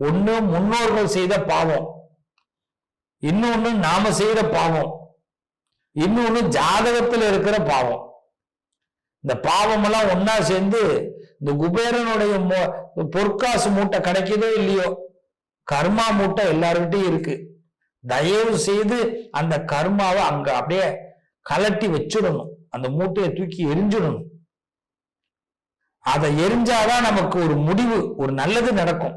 ஒண்ணு முன்னோர்கள் செய்த பாவம். இன்னொன்னு நாம செய்த பாவம். இன்னொன்னு ஜாதகத்துல இருக்கிற பாவம். இந்த பாவம் எல்லாம் ஒன்னா சேர்ந்து இந்த குபேரனுடைய பொற்காசு மூட்டை கிடைக்குதோ இல்லையோ கர்மா மூட்டை எல்லார்கிட்டயும் இருக்கு. தயவு செய்து அந்த கர்மாவை அங்க அப்படியே கலட்டி வச்சிடணும். அந்த மூட்டையை தூக்கி எரிஞ்சிடணும். அதை எரிஞ்சாதான் நமக்கு ஒரு முடிவு ஒரு நல்லது நடக்கும்.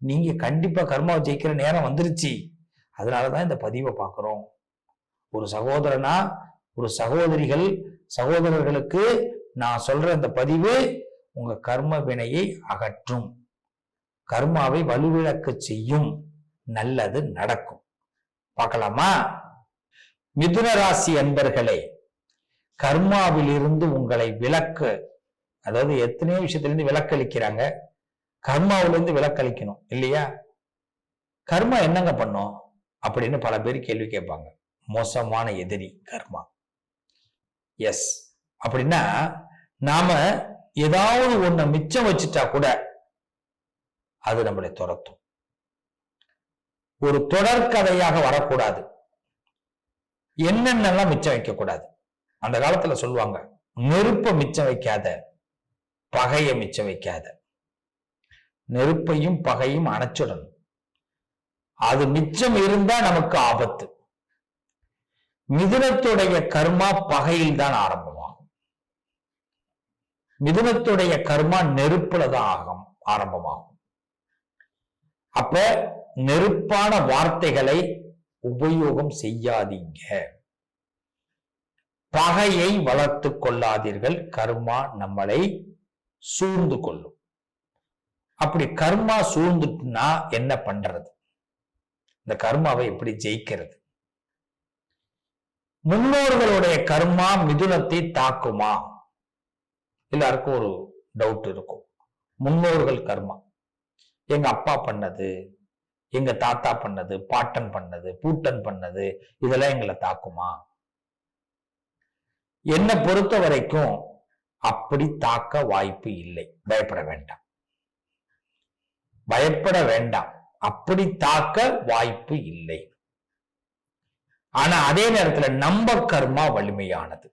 நீங்க கண்டிப்பா கர்மாவை ஜெயிக்கிற நேரம் வந்துருச்சு. அதனாலதான் இந்த பதிவை பார்க்குறோம். ஒரு சகோதரனா ஒரு சகோதரிகள் சகோதரர்களுக்கு நான் சொல்ற இந்த பதிவு உங்க கர்ம வினையை அகற்றும். கர்மாவை வலுவிழக்க செய்யும். நல்லது நடக்கும். பார்க்கலாமா? மிதுன ராசி அன்பர்களே கர்மாவிலிருந்து உங்களை விலக்க அதாவது எத்தனையோ விஷயத்திலிருந்து விலக்களிக்கிறாங்க கர்மாவிலிருந்து விலக்களிக்கணும் இல்லையா? கர்மா என்னங்க பண்ணும்? அப்படின்னு பல பேர் கேள்வி கேட்பாங்க. மோசமான எதிரி கர்மா. எஸ் அப்படின்னா நாம ஏதாவது ஒண்ண மிச்சம் வச்சுட்டா கூட அது நம்மளை துரத்தும். ஒரு தொடர்கதையாக வரக்கூடாது. என்னென்னலாம் மிச்சம் வைக்கக்கூடாது? அந்த காலத்துல சொல்லுவாங்க நெருப்ப மிச்சம் வைக்காத பகைய மிச்சம் வைக்காத. நெருப்பையும் பகையும் அணைச்சிடணும். அது மிச்சம் இருந்தா நமக்கு ஆபத்து. மிதுனத்துடைய கர்மா பகையில் தான் ஆரம்பமாகும். மிதுனத்துடைய கர்மா நெருப்புல தான் ஆகும் ஆரம்பமாகும். அப்ப நெருப்பான வார்த்தைகளை உபயோகம் செய்யாதீங்க. பகையை வளர்த்து கொள்ளாதீர்கள். கர்மா நம்மளை சூழ்ந்து கொள்ளும். அப்படி கர்மா சூழ்ந்துட்டுனா என்ன பண்றது? இந்த கர்மாவை எப்படி ஜெயிக்கிறது? முன்னோர்களுடைய கர்மா மிதுனத்தை தாக்குமா? எல்லாருக்கும் ஒரு டவுட் இருக்கும். முன்னோர்கள் கர்மா. எங்க அப்பா பண்ணது எங்க தாத்தா பண்ணது பாட்டன் பண்ணது பூட்டன் பண்ணது இதெல்லாம் எங்களை தாக்குமா? என்னை பொறுத்த வரைக்கும் அப்படி தாக்க வாய்ப்பு இல்லை. பயப்பட வேண்டாம். பயப்பட வேண்டாம். அப்படி தாக்க வாய்ப்பு இல்லை. ஆனா அதே நேரத்துல நம்ப கர்மா வலிமையானது.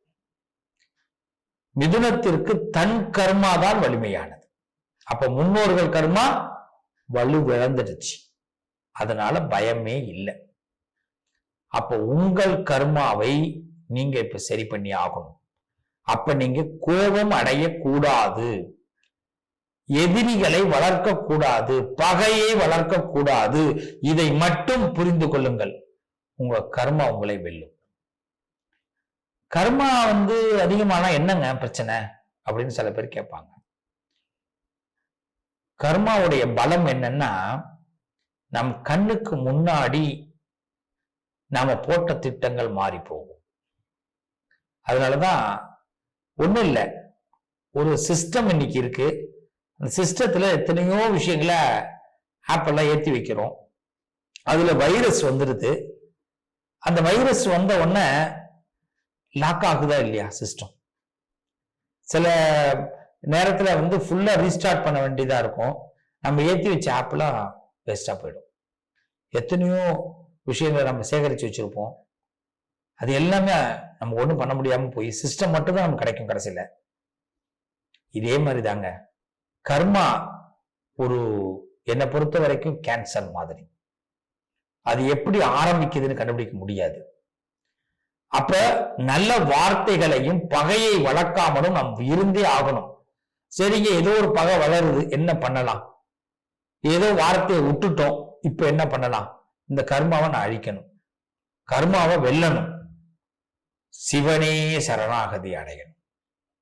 மிதுனத்திற்கு தன் கர்மா தான் வலிமையானது. அப்ப முன்னோர்கள் கர்மா வலுவிழந்துடுச்சு அதனால பயமே இல்லை. அப்ப உங்கள் கர்மாவை நீங்க இப்ப சரி பண்ணி ஆகணும். அப்ப நீங்க கோபம் அடையக்கூடாது. எதிரிகளை வளர்க்க கூடாது பகையை வளர்க்க கூடாது. இதை மட்டும் புரிந்து கொள்ளுங்கள். உங்க கர்மா உங்களை வெல்லும். கர்மா வந்து அதிகமானா என்னங்க பிரச்சனை? அப்படின்னு சில பேர் கேட்பாங்க. கர்மாவுடைய பலம் என்னன்னா நம் கண்ணுக்கு முன்னாடி நாம போட்ட திட்டங்கள் மாறி போகும். அதனாலதான் ஒண்ணும் இல்லை. ஒரு சிஸ்டம் இன்னைக்கு இருக்கு. அந்த சிஸ்டத்தில் எத்தனையோ விஷயங்களை ஆப்பெல்லாம் ஏற்றி வைக்கிறோம். அதில் வைரஸ் வந்துடுது அந்த வைரஸ் வந்த உடனே லாக் ஆகுதா இல்லையா சிஸ்டம் சில நேரத்தில் வந்து ஃபுல்லாக ரீஸ்டார்ட் பண்ண வேண்டியதாக இருக்கும். நம்ம ஏற்றி வச்ச ஆப்பெல்லாம் வேஸ்ட்டாக போயிடும். எத்தனையோ விஷயங்களை நம்ம சேகரித்து வச்சுருப்போம். அது எல்லாமே நம்ம ஒன்றும் பண்ண முடியாமல் போய் சிஸ்டம் மட்டும் தான் நமக்கு கிடைக்கும் கடைசியில். இதே மாதிரி தாங்க கர்மா ஒரு என்னை பொறுத்த வரைக்கும் கேன்சர் மாதிரி. அது எப்படி ஆரம்பிக்குதுன்னு கண்டுபிடிக்க முடியாது. அப்ப நல்ல வார்த்தைகளையும் பகையை வளர்க்காமலும் நாம் இருந்தே ஆகணும். சரிங்க ஏதோ ஒரு பகை வளருது என்ன பண்ணலாம்? ஏதோ வார்த்தையை விட்டுட்டோம் இப்ப என்ன பண்ணலாம்? இந்த கர்மாவை நான் அழிக்கணும். கர்மாவை வெல்லணும். சிவனே சரணாகதி அடையணும்.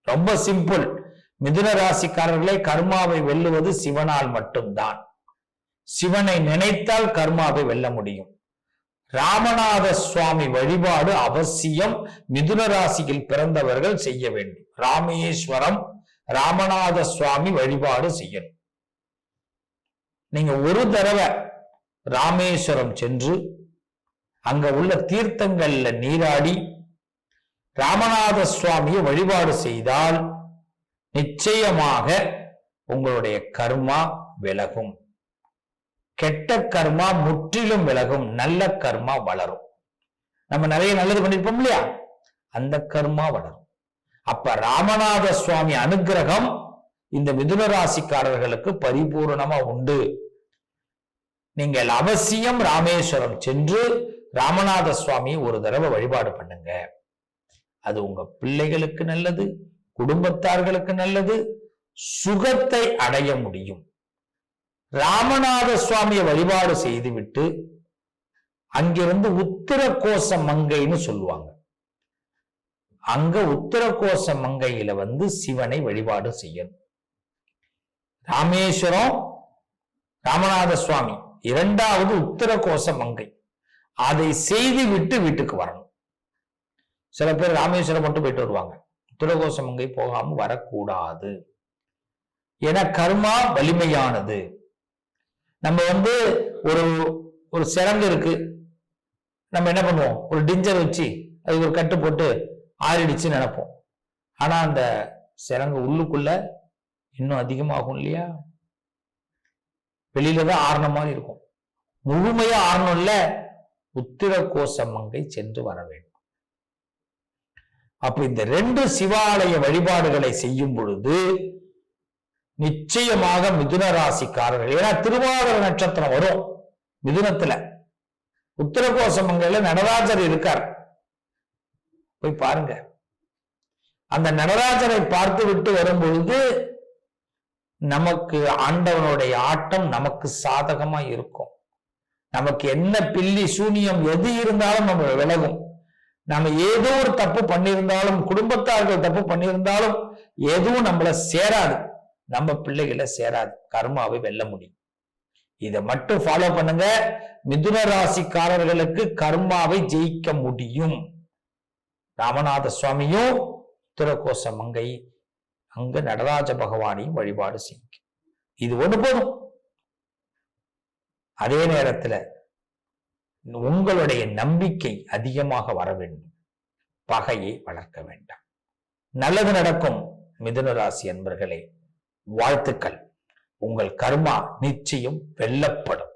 ரொம்ப சிம்பிள் மிதுன ராசிக்காரர்களே கர்மாவை வெல்லுவது சிவனால் மட்டும்தான். சிவனை நினைத்தால் கர்மாவை வெல்ல முடியும். ராமநாத சுவாமி வழிபாடு அவசியம். மிதுன ராசியில் பிறந்தவர்கள் செய்ய வேண்டும். ராமேஸ்வரம் ராமநாத சுவாமி வழிபாடு செய்யணும். நீங்க ஒரு தடவை ராமேஸ்வரம் சென்று அங்க உள்ள தீர்த்தங்கள்ல நீராடி ராமநாத சுவாமியை வழிபாடு செய்தால் நிச்சயமாக உங்களுடைய கர்மா விலகும். கெட்ட கர்மா முற்றிலும் விலகும். நல்ல கர்மா வளரும். நம்ம நிறைய நல்லது பண்ணிருப்போம் இல்லையா? அந்த கர்மா வளரும். அப்ப ராமநாத சுவாமி அனுகிரகம் இந்த மிதுன ராசிக்காரர்களுக்கு பரிபூர்ணமா உண்டு. நீங்கள் அவசியம் ராமேஸ்வரம் சென்று ராமநாத சுவாமி ஒரு தடவை வழிபாடு பண்ணுங்க. அது உங்க பிள்ளைகளுக்கு நல்லது. குடும்பத்தார்களுக்கு நல்லது சுகத்தை அடைய முடியும். ராமநாத சுவாமியை வழிபாடு செய்துவிட்டு அங்கிருந்து உத்தர கோஷ மங்கைன்னு சொல்லுவாங்க. அங்க உத்தர கோஷ மங்கையில வந்து சிவனை வழிபாடு செய்யணும். ராமேஸ்வரம் ராமநாத சுவாமி இரண்டாவது உத்தர கோஷ மங்கை. அதை செய்து விட்டு வீட்டுக்கு வரணும். சில பேர் ராமேஸ்வரம் மட்டும் போயிட்டு வருவாங்க. உத்தரகோச மங்கை போகாம வரக்கூடாது. என கர்மா வலிமையானது. நம்ம வந்து ஒரு ஒரு சிறங்கு இருக்கு. நம்ம என்ன பண்ணுவோம்? ஒரு டிஞ்சர் வச்சு அது ஒரு கட்டு போட்டு ஆறிடுச்சு நினைப்போம். ஆனா அந்த சிறங்கு உள்ளுக்குள்ள இன்னும் அதிகமாகும் இல்லையா? வெளியில தான் ஆறுன மாதிரி இருக்கும். முழுமையா ஆறணும்ல. உத்திர கோச மங்கை சென்று வர வேண்டும். அப்ப இந்த ரெண்டு சிவாலய வழிபாடுகளை செய்யும் பொழுது நிச்சயமாக மிதுன ராசிக்காரர்கள் ஏன்னா திருவாதிர நட்சத்திரம் வரும் மிதுனத்துல. உத்தரகோசமங்கையில நடராஜர் இருக்கார். போய் பாருங்க. அந்த நடராஜரை பார்த்து விட்டு வரும் பொழுது நமக்கு ஆண்டவனுடைய ஆட்டம் நமக்கு சாதகமா இருக்கும். நமக்கு என்ன பில்லி சூனியம் எது இருந்தாலும் நம்ம விலகும். நம்ம ஏதோ ஒரு தப்பு பண்ணியிருந்தாலும் குடும்பத்தார்கள் தப்பு பண்ணியிருந்தாலும் எதுவும் நம்மள சேராது. நம்ம பிள்ளைகளை சேராது. கர்மாவை வெல்ல முடியும். இதை மட்டும் ஃபாலோ பண்ணுங்க. மிதுன ராசிக்காரர்களுக்கு கர்மாவை ஜெயிக்க முடியும். ராமநாத சுவாமியும் உத்தரகோச மங்கை அங்க நடராஜ பகவானையும் வழிபாடு செய்யும் இது ஒண்ணு போதும். அதே நேரத்துல உங்களுடைய நம்பிக்கை அதிகமாக வர வேண்டும். பகையை வளர்க்க வேண்டாம். நல்லது நடக்கும் மிதுனராசி அன்பர்களே. வாழ்த்துக்கள். உங்கள் கர்மா நிச்சயம் வெல்லப்படும்.